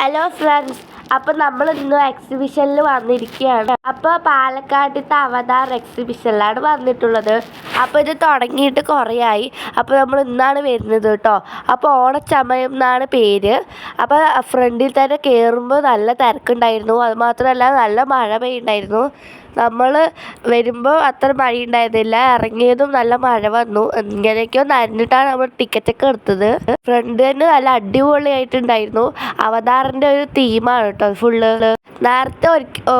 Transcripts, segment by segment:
Hello friends അപ്പോൾ നമ്മൾ ഇന്ന് എക്സിബിഷനിൽ വന്നിരിക്കുകയാണ്. അപ്പോൾ പാലക്കാട്ടിലത്തെ അവതാർ എക്സിബിഷനിലാണ് വന്നിട്ടുള്ളത്. അപ്പോൾ ഇത് തുടങ്ങിയിട്ട് കുറേയായി. അപ്പോൾ നമ്മൾ ഇന്നാണ് വരുന്നത് കേട്ടോ. അപ്പോൾ ഓണച്ചമയം എന്നാണ് പേര്. അപ്പോൾ ഫ്രണ്ടിൽ തന്നെ കയറുമ്പോൾ നല്ല തിരക്കുണ്ടായിരുന്നു. അത് മാത്രമല്ല നല്ല മഴ പെയ്യുണ്ടായിരുന്നു. നമ്മൾ വരുമ്പോൾ അത്ര മഴ ഉണ്ടായിരുന്നില്ല ഇറങ്ങിയതും നല്ല മഴ വന്നു. ഇങ്ങനെയൊക്കെയോ നനഞ്ഞിട്ടാണ് നമ്മൾ ടിക്കറ്റൊക്കെ എടുത്തത്. ഫ്രണ്ട് തന്നെ നല്ല അടിപൊളിയായിട്ടുണ്ടായിരുന്നു. അവതാറിന്റെ ഒരു തീമാണ് കേട്ടോ ഫുള്ള് നേരത്തെ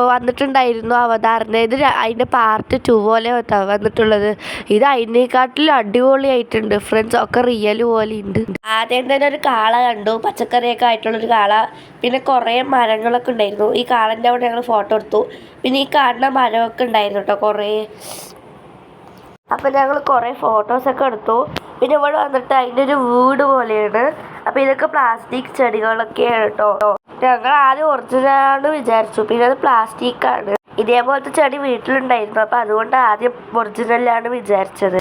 വന്നിട്ടുണ്ടായിരുന്നു അവതാറിന്റെ. ഇത് അതിന്റെ പാർട്ട് ടു പോലെ വന്നിട്ടുള്ളത്. ഇത് അതിനേക്കാട്ടിലും അടിപൊളിയായിട്ടുണ്ട്. ഫ്രണ്ട്സ് ഒക്കെ റിയൽ പോലെ ഉണ്ട്. ആദ്യം തന്നെ ഒരു കാള കണ്ടു. പച്ചക്കറിയൊക്കെ ആയിട്ടുള്ളൊരു കാള. പിന്നെ കുറേ മരങ്ങളൊക്കെ ഉണ്ടായിരുന്നു. ഈ കാളന്റെ അവിടെ ഞങ്ങൾ ഫോട്ടോ എടുത്തു. പിന്നെ ഈ കാണുന്ന മരമൊക്കെ ഉണ്ടായിരുന്നു കേട്ടോ കുറേ. അപ്പം ഞങ്ങൾ കുറേ ഫോട്ടോസൊക്കെ എടുത്തു. പിന്നെ ഇവിടെ വന്നിട്ട് അതിന്റെ ഒരു വീട് പോലെയാണ്. അപ്പം ഇതൊക്കെ പ്ലാസ്റ്റിക് ചെടികളൊക്കെയാണ് കേട്ടോ ഞങ്ങൾ ആദ്യം ഒറിജിനലാണ് വിചാരിച്ചു. പിന്നെ അത് പ്ലാസ്റ്റിക് ആണ്. ഇതേപോലത്തെ ചെടി വീട്ടിലുണ്ടായിരുന്നു. അപ്പോൾ അതുകൊണ്ട് ആദ്യം ഒറിജിനലാണ് വിചാരിച്ചത്.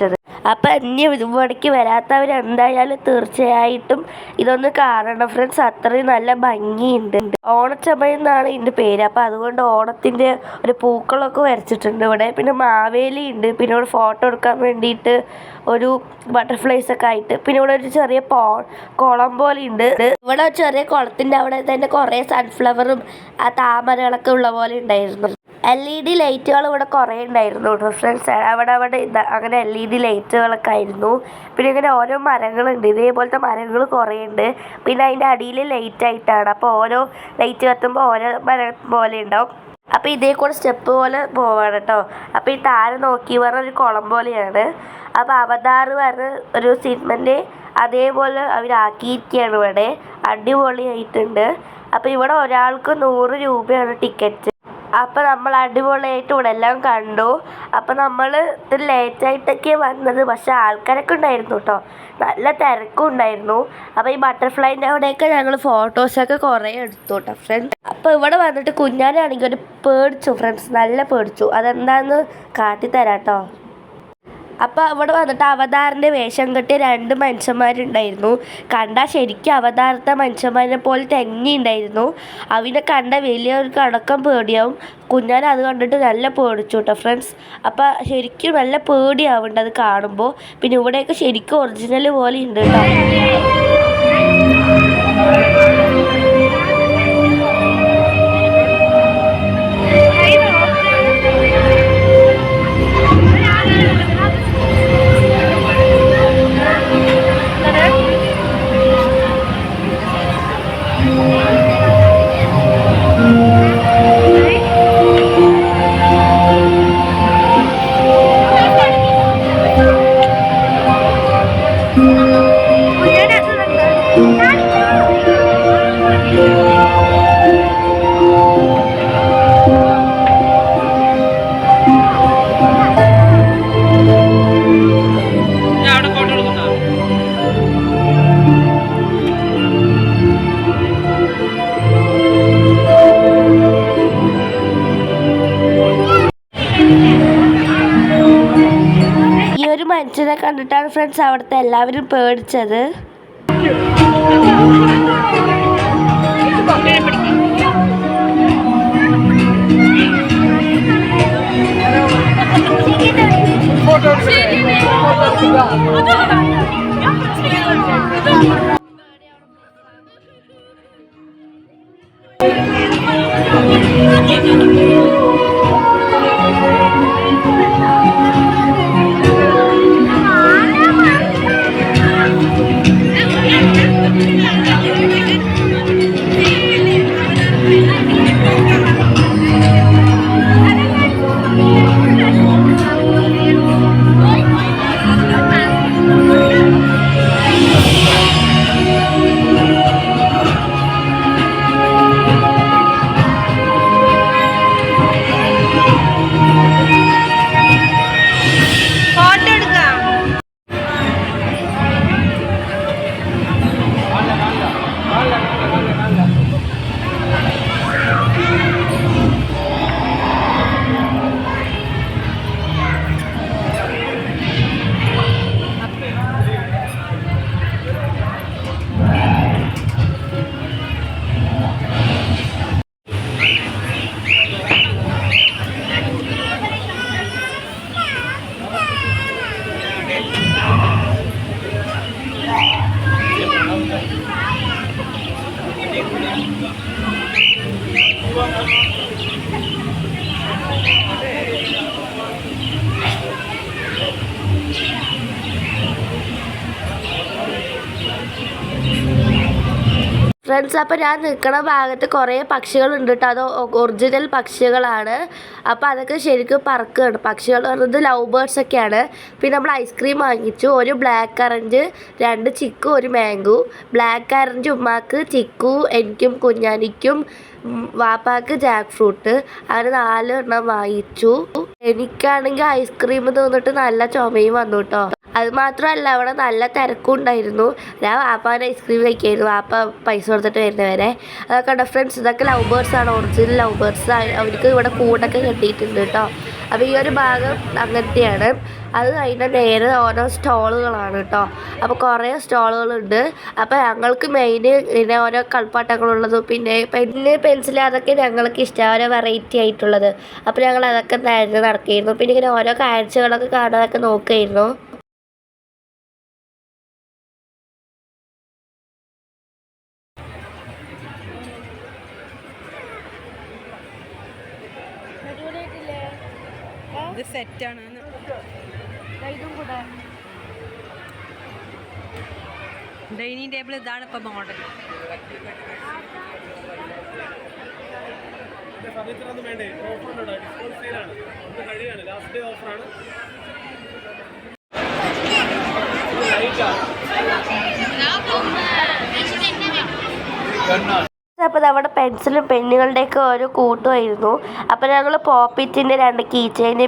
അപ്പോൾ ഇവിടേക്ക് വരാത്തവർ എന്തായാലും തീർച്ചയായിട്ടും ഇതൊന്ന് കാണണം. ഫ്രണ്ട്സ് അത്രയും നല്ല ഭംഗിയുണ്ട്. ഓണച്ചമയം എന്നാണ് ഇതിന്റെ പേര്. അപ്പോൾ അതുകൊണ്ട് ഓണത്തിന്റെ ഒരു പൂക്കളൊക്കെ വരച്ചിട്ടുണ്ട് ഇവിടെ. പിന്നെ മാവേലി ഉണ്ട്. പിന്നെ ഇവിടെ ഫോട്ടോ എടുക്കാൻ വേണ്ടിയിട്ട് ഒരു ബട്ടർഫ്ലൈസ് ഒക്കെ ആയിട്ട്. പിന്നെ ഇവിടെ ഒരു ചെറിയ പോ കുളം പോലെ ഉണ്ട്. ഇവിടെ ചെറിയ കുളത്തിന്റെ അവിടെ തന്നെ കുറേ സൺഫ്ലവറും ആ താമരകളൊക്കെ ഉള്ള പോലെ ഉണ്ടായിരുന്നു. എൽ ഇ ഡി ലൈറ്റുകൾ ഇവിടെ കുറേ ഉണ്ടായിരുന്നു കേട്ടോ ഫ്രണ്ട്സ് അവിടെ അവിടെ ഇതാ അങ്ങനെ എൽ ഇ ഡി ലൈറ്റുകളൊക്കെ ആയിരുന്നു. പിന്നെ ഇങ്ങനെ ഓരോ മരങ്ങളുണ്ട്. ഇതേപോലത്തെ മരങ്ങൾ കുറേ ഉണ്ട്. പിന്നെ അതിന്റെ അടിയിൽ ലൈറ്റ് ആയിട്ടാണ്. അപ്പോൾ ഓരോ ലൈറ്റ് കത്തുമ്പോൾ ഓരോ മരം പോലെ ഉണ്ടാവും. അപ്പോൾ ഇതേ കൂടെ സ്റ്റെപ്പ് പോലെ പോവാണ് കേട്ടോ അപ്പോൾ ഈ താഴെ നോക്കി പറഞ്ഞ ഒരു കുളം പോലെയാണ്. അപ്പോൾ അവതാർ പറഞ്ഞ ഒരു സിനിമന്റെ അതേപോലെ അവരാക്കിയിരിക്കുകയാണ് ഇവിടെ. അടിപൊളിയായിട്ടുണ്ട്. അപ്പോൾ ഇവിടെ ഒരാൾക്ക് നൂറ് രൂപയാണ് ടിക്കറ്റ് അപ്പോൾ നമ്മൾ അടിപൊളിയായിട്ട് ഇവിടെ എല്ലാം കണ്ടു. അപ്പം നമ്മൾ ഇത് ലേറ്റായിട്ടൊക്കെ വന്നത്. പക്ഷേ ആൾക്കാരൊക്കെ ഉണ്ടായിരുന്നു കേട്ടോ നല്ല തിരക്കും ഉണ്ടായിരുന്നു. അപ്പോൾ ഈ ബട്ടർഫ്ലൈന്റെ അവിടെയൊക്കെ ഞങ്ങൾ ഫോട്ടോസൊക്കെ കുറേ എടുത്തു കേട്ടോ ഫ്രണ്ട് അപ്പോൾ ഇവിടെ വന്നിട്ട് കുഞ്ഞാനാണെങ്കിൽ ഒരു പേടിച്ചു ഫ്രണ്ട്സ് നല്ല പേടിച്ചു. അതെന്താണെന്ന് കാട്ടിത്തരാം കേട്ടോ അപ്പോൾ അവിടെ വന്നിട്ട് അവതാറിന്റെ വേഷം കെട്ടിയ രണ്ട് മനുഷ്യന്മാരുണ്ടായിരുന്നു. കണ്ടാൽ ശരിക്കും അവതാരത്തെ മനുഷ്യന്മാരെ പോലെ തെങ്ങിണ്ടായിരുന്നു അവനെ കണ്ട വലിയൊരു കടക്കം പേടിയാവും. കുഞ്ഞാൻ അത് കണ്ടിട്ട് നല്ല പേടിച്ചു കേട്ടോ ഫ്രണ്ട്സ് അപ്പോൾ ശരിക്കും നല്ല പേടിയാവുന്നുണ്ട് അത് കാണുമ്പോൾ പിന്നെ ഇവിടെയൊക്കെ ശരിക്കും ഒറിജിനൽ പോലെ ഉണ്ട് കേട്ടോ മനുഷ്യനെ കണ്ടിട്ടാണ് ഫ്രണ്ട്സ് അവിടുത്തെ എല്ലാവരും പേടിച്ചത്. ഫ്രണ്ട്സ് അപ്പോൾ ഞാൻ നിൽക്കുന്ന ഭാഗത്ത് കുറേ പക്ഷികളുണ്ട് കേട്ടോ അത് ഒറിജിനൽ പക്ഷികളാണ്. അപ്പോൾ അതൊക്കെ ശരിക്കും പറക്കുകയാണ് പക്ഷികൾ പറയുന്നത് ലവ് ബേർഡ്സ് ഒക്കെയാണ്. പിന്നെ നമ്മൾ ഐസ്ക്രീം വാങ്ങിച്ചു. ഒരു ബ്ലാക്ക് കറഞ്ച് രണ്ട് ചിക്കു ഒരു മാംഗോ ബ്ലാക്ക് കറഞ്ച് ഉമ്മാക്ക് ചിക്കു എനിക്കും കുഞ്ഞാനിക്കും വാപ്പാക്ക് ജാക്ക് ഫ്രൂട്ട് അങ്ങനെ നാല് എണ്ണം വാങ്ങിച്ചു. എനിക്കാണെങ്കിൽ ഐസ്ക്രീം തോന്നിട്ട് നല്ല ചുമയും വന്നു കേട്ടോ അത് മാത്രമല്ല അവിടെ നല്ല തിരക്കും ഉണ്ടായിരുന്നു. ഞാൻ വാപ്പാന്റെ ഐസ്ക്രീം കഴിക്കായിരുന്നു. വാപ്പ പൈസ കൊടുത്തിട്ട് വരുന്നവരെ. അതൊക്കെ ഉണ്ട് ഫ്രണ്ട്സ് ഇതൊക്കെ ലവ് ബേർഡ്സ് ആണ്. ഒറിജിനൽ ലവ് ബേർഡ്സ് അവർക്ക് ഇവിടെ കൂടൊക്കെ കെട്ടിയിട്ടുണ്ട് കേട്ടോ. അപ്പോൾ ഈ ഒരു ഭാഗം അങ്ങനത്തെയാണ്. അത് അതിന്റെ നേരെ ഓരോ സ്റ്റോളുകളാണ് കേട്ടോ. അപ്പോൾ കുറേ സ്റ്റോളുകളുണ്ട് അപ്പോൾ ഞങ്ങൾക്ക് മെയിൻ പിന്നെ ഓരോ കളിപ്പാട്ടങ്ങളുള്ളതും പിന്നെ പെന്ന് പെൻസിൽ അതൊക്കെ ഞങ്ങൾക്ക് ഇഷ്ടം ഓരോ വെറൈറ്റി ആയിട്ടുള്ളത്. അപ്പോൾ ഞങ്ങൾ അതൊക്കെ നേരെ നടക്കുകയായിരുന്നു. പിന്നെ ഇങ്ങനെ ഓരോ കാഴ്ചകളൊക്കെ കാണാനൊക്കെ നോക്കുകയായിരുന്നു. ഇത് സെറ്റാണ് ഡൈനിങ് ടേബിൾ ഇതാണ് ഇപ്പം മോഡൽ ഫർണിച്ചർ ഒന്നും വേണ്ടേ? ഓഫർ ഡിസ്കൗണ്ട് സെയിലാണ് ഇത് കഴിയാണ്. ലാസ്റ്റ് ഡേ ഓഫറാണ് അപ്പോൾ നമ്മുടെ പെൻസിലും പെന്നുകളുടെയൊക്കെ ഓരോ കൂട്ടുമായിരുന്നു. അപ്പോൾ ഞങ്ങൾ പോപ്പിറ്റിന്റെ രണ്ട് കീ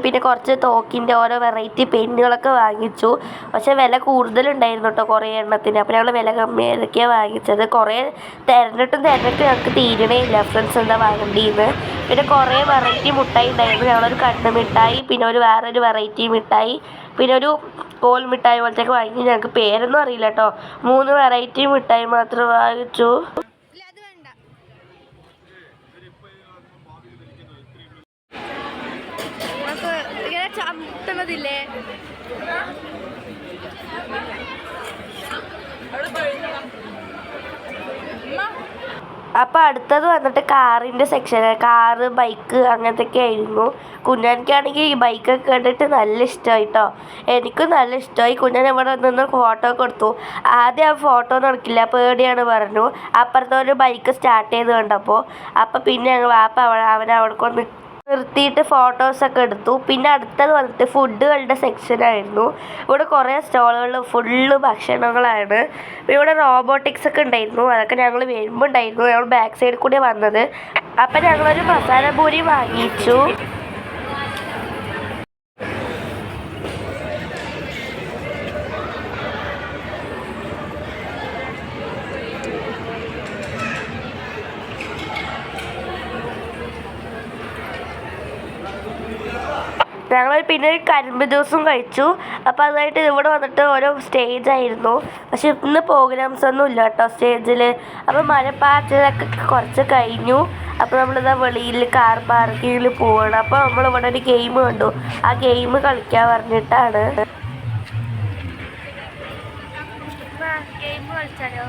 പിന്നെ കുറച്ച് തോക്കിന്റെ ഓരോ വെറൈറ്റി പെന്നുകളൊക്കെ വാങ്ങിച്ചു. പക്ഷേ വില കൂടുതലുണ്ടായിരുന്നു കേട്ടോ കുറേ എണ്ണത്തിന്. അപ്പോൾ ഞങ്ങൾ വില കമ്മിയൊക്കെയാണ് വാങ്ങിച്ചത്. കുറേ തിരഞ്ഞിട്ടും തിരഞ്ഞിട്ടും ഞങ്ങൾക്ക് തീരണേ ഇല്ല. ഫ്രണ്ട്സ് എന്താ വാങ്ങേണ്ടിയെന്ന് പിന്നെ കുറേ വെറൈറ്റി മുട്ടായി ഉണ്ടായിരുന്നു. ഞങ്ങളൊരു കണ്ണ് മിഠായി പിന്നെ ഒരു വേറൊരു വെറൈറ്റി മിഠായി പിന്നെ ഒരു കോൽ മിഠായി പോലത്തെയൊക്കെ വാങ്ങി. ഞങ്ങൾക്ക് പേരൊന്നും അറിയില്ല കേട്ടോ. മൂന്ന് വെറൈറ്റി മിഠായി മാത്രം വാങ്ങിച്ചു ഇങ്ങനെ ചമ്മണതില്ലേ അപ്പോൾ അടുത്തത് വന്നിട്ട് കാറിന്റെ സെക്ഷൻ കാറ് ബൈക്ക് അങ്ങനത്തെയൊക്കെ ആയിരുന്നു. കുഞ്ഞാനിക്കാണെങ്കിൽ ഈ ബൈക്കൊക്കെ കണ്ടിട്ട് നല്ല ഇഷ്ടമായി കേട്ടോ എനിക്കും നല്ല ഇഷ്ടമായി. കുഞ്ഞാൻ ഇവിടെ നിന്ന് ഫോട്ടോ കൊടുത്തു. ആദ്യം ആ ഫോട്ടോ നടക്കില്ല പേടിയാണ് പറഞ്ഞു. അപ്പുറത്തെ ഒരു ബൈക്ക് സ്റ്റാർട്ട് ചെയ്ത് കണ്ടപ്പോൾ അപ്പോൾ പിന്നെ വാപ്പ അവ- അവനെ അവിടെ കൊണ്ട് നിർത്തിയിട്ട് ഫോട്ടോസൊക്കെ എടുത്തു. പിന്നെ അടുത്തത് വന്നിട്ട് ഫുഡുകളുടെ സെക്ഷനായിരുന്നു ഇവിടെ കുറേ സ്റ്റോളുകൾ ഫുള്ള് ഭക്ഷണങ്ങളാണ്. ഇവിടെ റോബോട്ടിക്സ് ഒക്കെ ഉണ്ടായിരുന്നു. അതൊക്കെ ഞങ്ങൾ വരുമ്പോൾ ഉണ്ടായിരുന്നു. ഞങ്ങൾ ബാക്ക് സൈഡിൽ കൂടി വന്നത്. അപ്പം ഞങ്ങളൊരു മസാല പൂരി വാങ്ങിച്ചു. ഞങ്ങൾ പിന്നെ കരിമ്പ് ജ്യൂസും കഴിച്ചു. അപ്പോൾ അതായിട്ട് ഇവിടെ വന്നിട്ട് ഓരോ സ്റ്റേജ് ആയിരുന്നു. പക്ഷെ ഇന്ന് പ്രോഗ്രാംസ് ഒന്നും ഇല്ല കേട്ടോ സ്റ്റേജിൽ അപ്പോൾ മരപ്പാച്ചിലൊക്കെ കുറച്ച് കഴിഞ്ഞു. അപ്പോൾ നമ്മളിതാ വെളിയിൽ കാർ പാർക്കിങ്ങിൽ പോവാണ്. അപ്പോൾ നമ്മൾ ഇവിടെ ഒരു ഗെയിം കണ്ടു. ആ ഗെയിം കളിക്കാൻ പറഞ്ഞിട്ടാണ്. ഗെയിം കളിച്ചാലോ?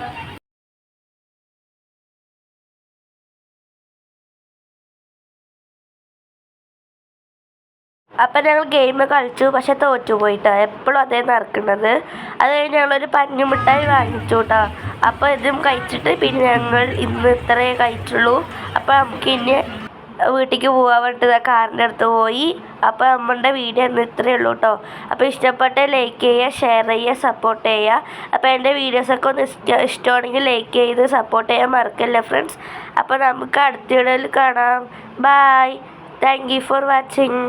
അപ്പം ഞങ്ങൾ ഗെയിം കളിച്ചു പക്ഷെ തോറ്റു പോയിട്ടോ എപ്പോഴും അതേ നടക്കുന്നത്. അത് കഴിഞ്ഞ് ഞങ്ങളൊരു പഞ്ഞു മിഠായി വാങ്ങിച്ചു കേട്ടോ അപ്പോൾ ഇതും കഴിച്ചിട്ട് പിന്നെ ഞങ്ങൾ ഇന്ന് ഇത്രയേ കഴിച്ചുള്ളൂ. അപ്പോൾ നമുക്ക് ഇനി വീട്ടിലേക്ക് പോകാൻ വേണ്ടിയിട്ട് കാറിന്റെ അടുത്ത് പോയി. അപ്പോൾ നമ്മളുടെ വീഡിയോ ഇന്ന് ഇത്രയേ ഉള്ളൂ കേട്ടോ അപ്പോൾ ഇഷ്ടപ്പെട്ട ലൈക്ക് ചെയ്യുക ഷെയർ ചെയ്യുക സപ്പോർട്ട് ചെയ്യുക. അപ്പോൾ എന്റെ വീഡിയോസൊക്കെ ഒന്ന് ഇഷ്ട ഇഷ്ടമാണെങ്കിൽ ലൈക്ക് ചെയ്ത് സപ്പോർട്ട് ചെയ്യാൻ മറക്കല്ലേ ഫ്രണ്ട്സ് അപ്പോൾ നമുക്ക് അടുത്ത വീഡിയോയിൽ കാണാം. Bye thank you for watching